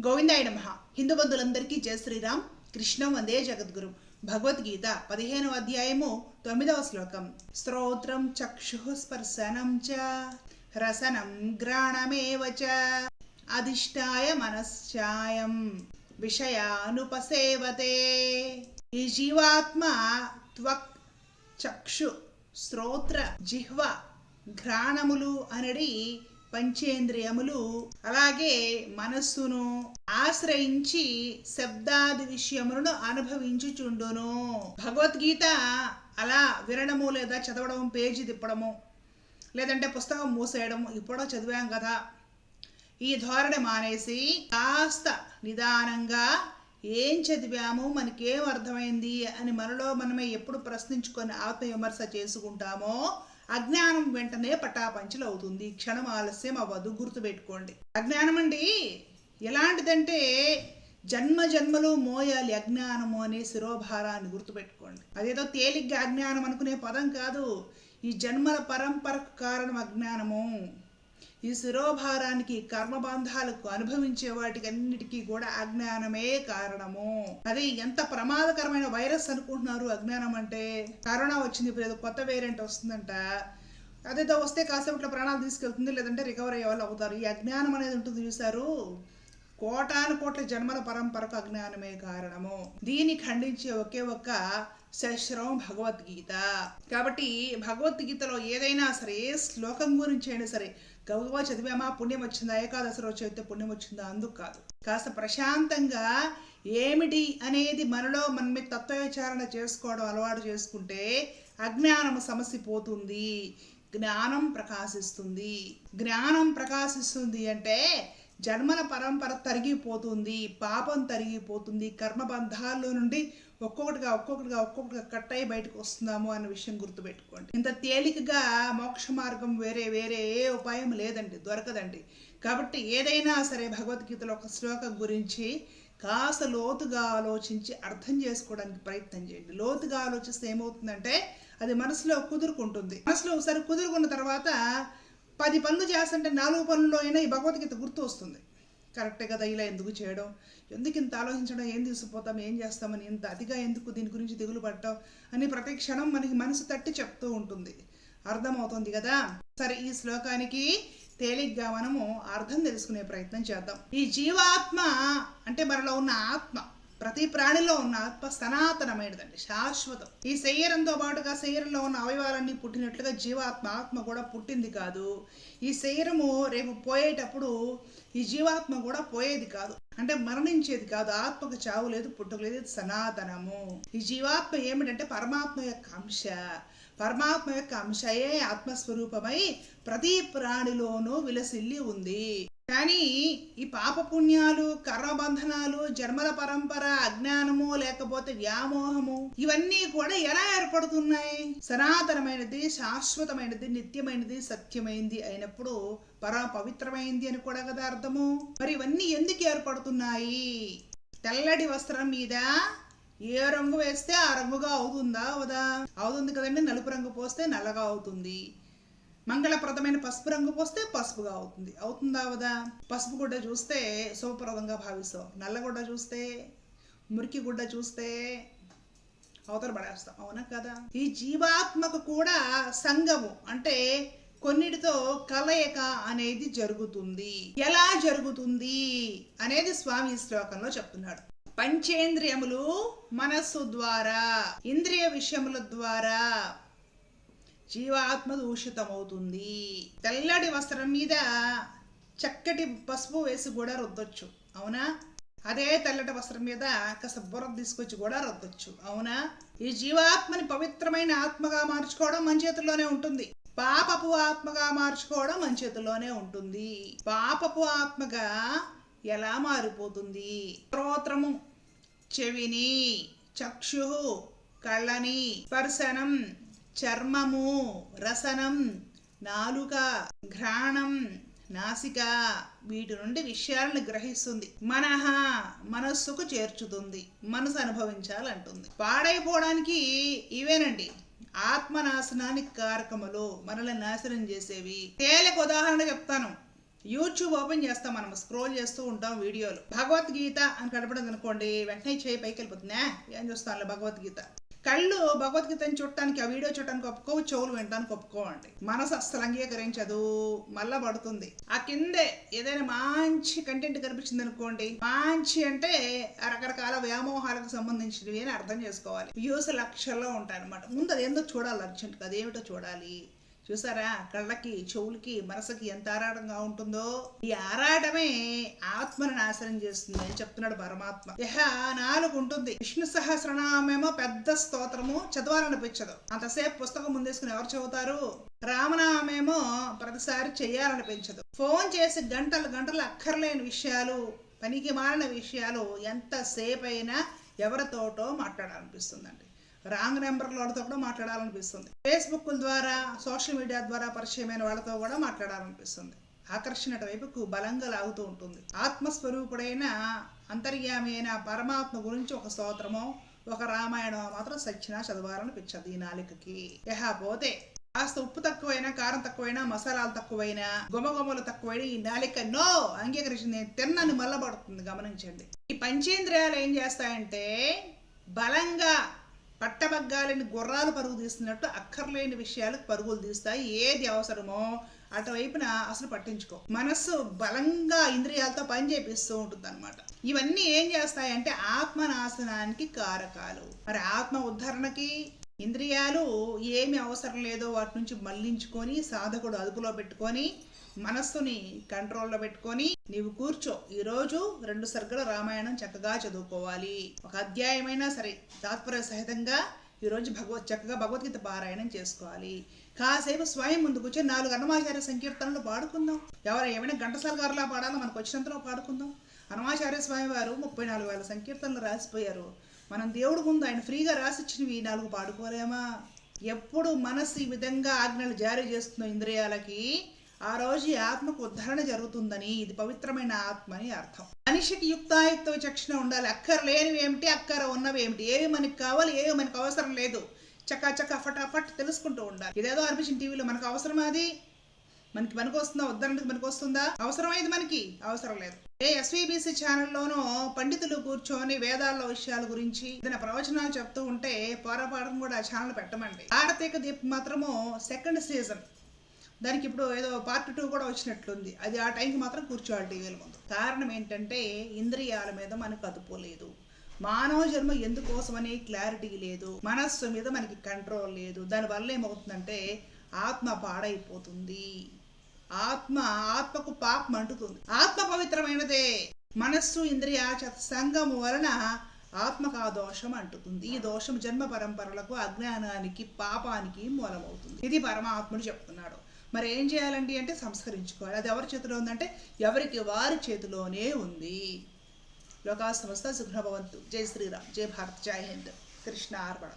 గోవిందాయ నమ. హిందూ బంధువులందరికీ జయ శ్రీరామ్. కృష్ణం వందే జగద్గురు. భగవద్గీత పదిహేనవ అధ్యాయము తొమ్మిదవ శ్లోకం. శ్రోత్రం చక్షు స్పర్శనం చ రసనం గ్రాణమేవ చ అధిష్టాయ మనశ్చాయం విషయానుపసేవతే. ఈ జీవాత్మ త్వక్ చక్షు శ్రోత్ర జిహ్వ ఘ్రాణములు అనడి పంచేంద్రియములు. అలాగే మనస్సును ఆశ్రయించి శబ్దాది విషయములను అనుభవించుచుండును. భగవద్గీత అలా వినడము లేదా చదవడం పేజీ తిప్పడము లేదంటే పుస్తకం మూసేయడం ఇప్పుడో చదివాం కదా. ఈ ధోరణి మానేసి కాస్త నిదానంగా ఏం చదివాము మనకేం అర్థమైంది అని మనలో మనమే ఎప్పుడు ప్రశ్నించుకొని ఆత్మవిమర్శ చేసుకుంటామో అజ్ఞానం వెంటనే పటాపంచలు అవుతుంది క్షణం ఆలస్యం అవ్వదు గుర్తుపెట్టుకోండి. అజ్ఞానం అండి ఎలాంటిదంటే జన్మ జన్మలు మోయాలి అజ్ఞానము అనే శిరోభారాన్ని గుర్తుపెట్టుకోండి. అదేదో తేలిగ్గా అజ్ఞానం అనుకునే పదం కాదు. ఈ జన్మల పరంపరకు కారణం అజ్ఞానము. ఈ శిరోభారానికి కర్మబంధాలకు అనుభవించే వాటికి అన్నిటికీ కూడా అజ్ఞానమే కారణము. అది ఎంత ప్రమాదకరమైన వైరస్ అనుకుంటున్నారు అజ్ఞానం అంటే? కరోనా వచ్చింది ఇప్పుడు ఏదో కొత్త వేరియంట్ వస్తుందంట. అదేదో వస్తే కాసేపట్లో ప్రాణాలు తీసుకెళ్తుంది లేదంటే రికవర్ అయ్యే వాళ్ళు అవుతారు. ఈ అజ్ఞానం అనేది ఉంటుంది చూసారు కోటాను కోట్ల జన్మల పరంపరకు అజ్ఞానమే కారణము. దీన్ని ఖండించే ఒకే ఒక్క శశ్రవం భగవద్గీత. కాబట్టి భగవద్గీతలో ఏదైనా సరే ఏ శ్లోకం గురించి అయినా సరే గౌరవ చదివామా పుణ్యం వచ్చిందా? ఏకాదశి రోజు చదివితే పుణ్యం వచ్చిందా? అందుకు కాదు. కాస్త ప్రశాంతంగా ఏమిటి అనేది మనలో మన మీద తత్వవిచారణ చేసుకోవడం అలవాటు చేసుకుంటే అజ్ఞానం సమస్య పోతుంది. జ్ఞానం ప్రకాశిస్తుంది. జ్ఞానం ప్రకాశిస్తుంది అంటే జన్మల పరంపర తరిగిపోతుంది పాపం తరిగిపోతుంది కర్మబంధాల్లో నుండి ఒక్కొక్కటిగా ఒక్కొక్కటిగా ఒక్కొక్కటిగా కట్ అయి బయటకు వస్తున్నాము అన్న విషయం గుర్తుపెట్టుకోండి. ఇంత తేలికగా మోక్ష మార్గం వేరే వేరే ఏ ఉపాయం లేదండి దొరకదండి. కాబట్టి ఏదైనా సరే భగవద్గీతలో ఒక శ్లోకం గురించి కాస్త లోతుగా ఆలోచించి అర్థం చేసుకోవడానికి ప్రయత్నం చేయండి. లోతుగా ఆలోచిస్తే ఏమవుతుందంటే అది మనసులో కుదురుకుంటుంది. మనసులో ఒకసారి కుదురుకున్న తర్వాత పది పనులు చేస్తుంటే నాలుగు పనుల్లో అయినా ఈ భగవద్గీత గుర్తు వస్తుంది. కరెక్టే కదా ఇలా ఎందుకు చేయడం? ఎందుకు ఇంత ఆలోచించడం? ఏం తీసుకుపోతాం? ఏం చేస్తామని? ఇంత అతిగా ఎందుకు దీని గురించి దిగులు పడటం? అని ప్రతి క్షణం మనకి మనసు తట్టి చెప్తూ ఉంటుంది. అర్థమవుతుంది కదా? సరే ఈ శ్లోకానికి తేలిగ్గా మనము అర్థం తెలుసుకునే ప్రయత్నం చేద్దాం. ఈ జీవాత్మ అంటే మనలో ఉన్న ఆత్మ. ప్రతి ప్రాణిలో ఉన్న ఆత్మ సనాతనమైనదండి శాశ్వతం. ఈ శరీరంతో పాటుగా శరీరంలో ఉన్న అవయవాలన్నీ పుట్టినట్లుగా జీవాత్మ ఆత్మ కూడా పుట్టింది కాదు. ఈ శరీరము రేపు పోయేటప్పుడు ఈ జీవాత్మ కూడా పోయేది కాదు. అంటే మరణించేది కాదు ఆత్మకు చావు లేదు పుట్టుక లేదు సనాతనము. ఈ జీవాత్మ ఏమిటంటే పరమాత్మ యొక్క అంశ. పరమాత్మ యొక్క అంశయే ఆత్మస్వరూపమై ప్రతి ప్రాణిలోనూ విలసిల్లి ఉంది. కానీ ఈ పాపపుణ్యాలు కర్మబంధనాలు జన్మల పరంపర అజ్ఞానము లేకపోతే వ్యామోహము ఇవన్నీ కూడా ఎలా ఏర్పడుతున్నాయి? సనాతనమైనది శాశ్వతమైనది నిత్యమైనది సత్యమైంది అయినప్పుడు పర పవిత్రమైంది అని కూడా కదా అర్థము. మరి ఇవన్నీ ఎందుకు ఏర్పడుతున్నాయి? తెల్లటి వస్త్రం మీద ఏ రంగు వేస్తే ఆ రంగుగా అవుతుందా? అవదా? అవుతుంది కదండి. నలుపు రంగు పోస్తే నల్లగా అవుతుంది. మంగళప్రదమైన పసుపు రంగు పోస్తే పసుపుగా అవుతుంది. అవుతుందా అవదా? పసుపు గుడ్డ చూస్తే శుభప్రదంగా భావిస్తాం నల్ల గుడ్డ చూస్తే మురికి గుడ్డ చూస్తే అవతల పడేస్తాం. అవునా కదా? ఈ జీవాత్మకు కూడా సంగము అంటే కొన్నిటితో కలయిక అనేది జరుగుతుంది. ఎలా జరుగుతుంది అనేది స్వామి ఈ శ్లోకంలో చెప్తున్నాడు. పంచేంద్రియములు మనస్సు ద్వారా ఇంద్రియ విషయముల ద్వారా జీవాత్మ దూషితమవుతుంది తెల్లటి వస్త్రం మీద చక్కటి పసుపు వేసి కూడా రుద్దొచ్చు. అవునా? అదే తెల్లటి వస్త్రం మీద కాస్త బుర్ర తీసుకొచ్చి కూడా రుద్దొచ్చు. అవునా? ఈ జీవాత్మని పవిత్రమైన ఆత్మగా మార్చుకోవడం మన చేతుల్లోనే ఉంటుంది. పాపపు ఆత్మగా మార్చుకోవడం మన చేతుల్లోనే ఉంటుంది. పాపపు ఆత్మగా ఎలా మారిపోతుంది? త్రోత్రము చెవిని చక్షు కళ్ళని స్పర్శనం చర్మము రసనం నాలుక ఘ్రాణం నాసిక వీటి నుండి విషయాలను గ్రహిస్తుంది. మనహ మనస్సుకు చేర్చుతుంది మనసు అనుభవించాలంటుంది. పాడైపోవడానికి ఇవేనండి. ఆత్మనాశనానికి కారకములు మనల్ని నాశనం చేసేవి. తేలిక ఉదాహరణ చెప్తాను. యూట్యూబ్ ఓపెన్ చేస్తాం మనం స్క్రోల్ చేస్తూ ఉంటాం వీడియోలు. భగవద్గీత అని కనపడింది అనుకోండి వెంటనే చేయి పైకి వెళ్ళిపోతుంది. ఏం చూస్తాను భగవద్గీత? కళ్ళు భగవద్గీతని చూడటానికి ఆ వీడియో చూడటానికి ఒప్పుకో చెవులు వినడానికి ఒప్పుకోవండి. మనసు అస్సలు అంగీకరించదు మళ్ళా పడుతుంది. ఆ కిందే ఏదైనా మంచి కంటెంట్ కనిపించింది అనుకోండి మంచి అంటే రకరకాల వ్యామోహాలకు సంబంధించినవి అని అర్థం చేసుకోవాలి. వ్యూస్ లక్షల్లో ఉంటాయి అనమాట ముందు అది ఏందో చూడాలి అర్జెంట్గా? అదేమిటో చూడాలి? చూసారా? కళ్ళకి చెవులకి మనసుకి ఎంత ఆరాటంగా ఉంటుందో? ఈ ఆరాటమే ఆత్మను నాశనం చేస్తుంది అని చెప్తున్నాడు పరమాత్మ. యహ నాలుగు ఉంటుంది. విష్ణు సహస్రనామేమో పెద్ద స్తోత్రము. చదవాలనిపించదు. అంతసేపు పుస్తకం ముందేసుకుని ఎవరు చదువుతారు? రామనామేమో ప్రతిసారి చేయాలనిపించదు. ఫోన్ చేసి గంటలు గంటలు అక్కర్లేని విషయాలు పనికి మారిన విషయాలు ఎంతసేపు అయినా ఎవరితోటో మాట్లాడాలనిపిస్తుందండి. రాంగ్ నెంబర్లతో కూడా మాట్లాడాలనిపిస్తుంది. ఫేస్బుక్ ద్వారా సోషల్ మీడియా ద్వారా పరిచయమైన వాళ్ళతో కూడా మాట్లాడాలనిపిస్తుంది. ఆకర్షణ వైపుకు బలంగా లాగుతూ ఉంటుంది. ఆత్మస్వరూపుడైన అంతర్యామి అయిన పరమాత్మ గురించి ఒక స్తోత్రమో ఒక రామాయణమో మాత్రం సచ్చినా చదవాలనిపించదు ఈ నాలికకి. యహ పోతే కాస్త ఉప్పు తక్కువైనా కారం తక్కువైనా మసాలాలు తక్కువైనా గుమగుమలు తక్కువైనా ఈ నాలిక నో అంగీకరించింది తిన్నాను మల్లబడుతుంది గమనించండి. ఈ పంచేంద్రియాలు ఏం చేస్తాయంటే బలంగా పట్టబగ్గాలని గుర్రాలు పరుగు తీస్తున్నట్టు అక్కర్లేని విషయాలకు పరుగులు తీస్తాయి. ఏది అవసరమో అటువైపున అసలు పట్టించుకో. మనస్సు బలంగా ఇంద్రియాలతో పని చేపిస్తూ ఉంటుంది అనమాట ఇవన్నీ ఏం చేస్తాయంటే ఆత్మనాశనానికి కారకాలు. మరి ఆత్మ ఉద్ధరణకి ఇంద్రియాలు ఏమి అవసరం లేదో వాటి నుంచి మళ్ళించుకొని సాధకుడు అదుపులో పెట్టుకొని మనస్సుని కంట్రోల్లో పెట్టుకొని నీవు కూర్చో. ఈరోజు రెండు సర్గల రామాయణం చక్కగా చదువుకోవాలి. ఒక అధ్యాయమైనా సరే తాత్పర్య సహితంగా ఈరోజు భగవత్ చక్కగా భగవద్గీత పారాయణం చేసుకోవాలి. కాసేపు స్వయం ముందు కూర్చొని నాలుగు అన్నమాచార్య సంకీర్తనలు పాడుకుందాం. ఎవరు ఏమైనా ఘంటసాల గారులా పాడాలో మనకు వచ్చినంతలో పాడుకుందాం. అన్నమాచార్య స్వామి వారు ముప్పై నాలుగు వేల సంకీర్తనలు రాసిపోయారు. మనం దేవుడు ముందు ఆయన ఫ్రీగా రాసిచ్చినవి ఈ నాలుగు పాడుకోలేమా? ఎప్పుడు మనసు ఈ విధంగా ఆజ్ఞలు జారీ చేస్తుందో ఇంద్రియాలకి ఆ రోజు ఈ ఆత్మకు ఉద్ధరణ జరుగుతుందని ఇది పవిత్రమైన ఆత్మ అని అర్థం. మనిషికి యుక్తాయుక్త విచక్షణ ఉండాలి. అక్కర లేనివి ఏమిటి? అక్కర ఉన్నవి ఏమిటి? ఏవి మనకి కావాలి? ఏవి మనకు అవసరం లేదు. చక్క చక్క ఫటాఫట్ తెలుసుకుంటూ ఉండాలి. ఇదేదో అనిపించిన టీవీలో. మనకు అవసరమా అది? మనకి మనకు వస్తుందా వద్దడానికి మనకు వస్తుందా అవసరమైంది మనకి? అవసరం లేదు. ఏ ఎస్వీబీసీ ఛానల్లోనూ పండితులు కూర్చొని వేదాల్లో విషయాల గురించి ఏదైనా ప్రవచనాలు చెప్తూ ఉంటే పోరాపాటం కూడా ఛానల్ పెట్టమండి. ఆరతీక దీప్ మాత్రము సెకండ్ సీజన్. దానికి ఇప్పుడు ఏదో పార్ట్ టూ కూడా వచ్చినట్లుంది. అది ఆ టైంకి మాత్రం కూర్చోవాలి టీవీల ముందు. కారణం ఏంటంటే ఇంద్రియాల మీద మనకు అదుపోలేదు మానవ జన్మ ఎందుకోసమని క్లారిటీ లేదు. మనస్సు మీద మనకి కంట్రోల్ లేదు. దానివల్ల ఏమవుతుందంటే ఆత్మ పాడైపోతుంది. ఆత్మ ఆత్మకు పాపం అంటుతుంది. ఆత్మ పవిత్రమైనదే. మనస్సు ఇంద్రియ సంగం వలన ఆత్మకు ఆ దోషం అంటుతుంది. ఈ దోషం జన్మ పరంపరలకు అజ్ఞానానికి పాపానికి మూలమవుతుంది. ఇది పరమాత్ముడు చెప్తున్నాడు. మరి ఏం చేయాలండి అంటే సంస్కరించుకోవాలి. అది ఎవరి చేతిలో ఉందంటే ఎవరికి వారి చేతిలోనే ఉంది. లోకా సంస్థ సుఖభవంతు జై శ్రీరామ్. జై భారత్. జై హింద్. కృష్ణ అర్పణ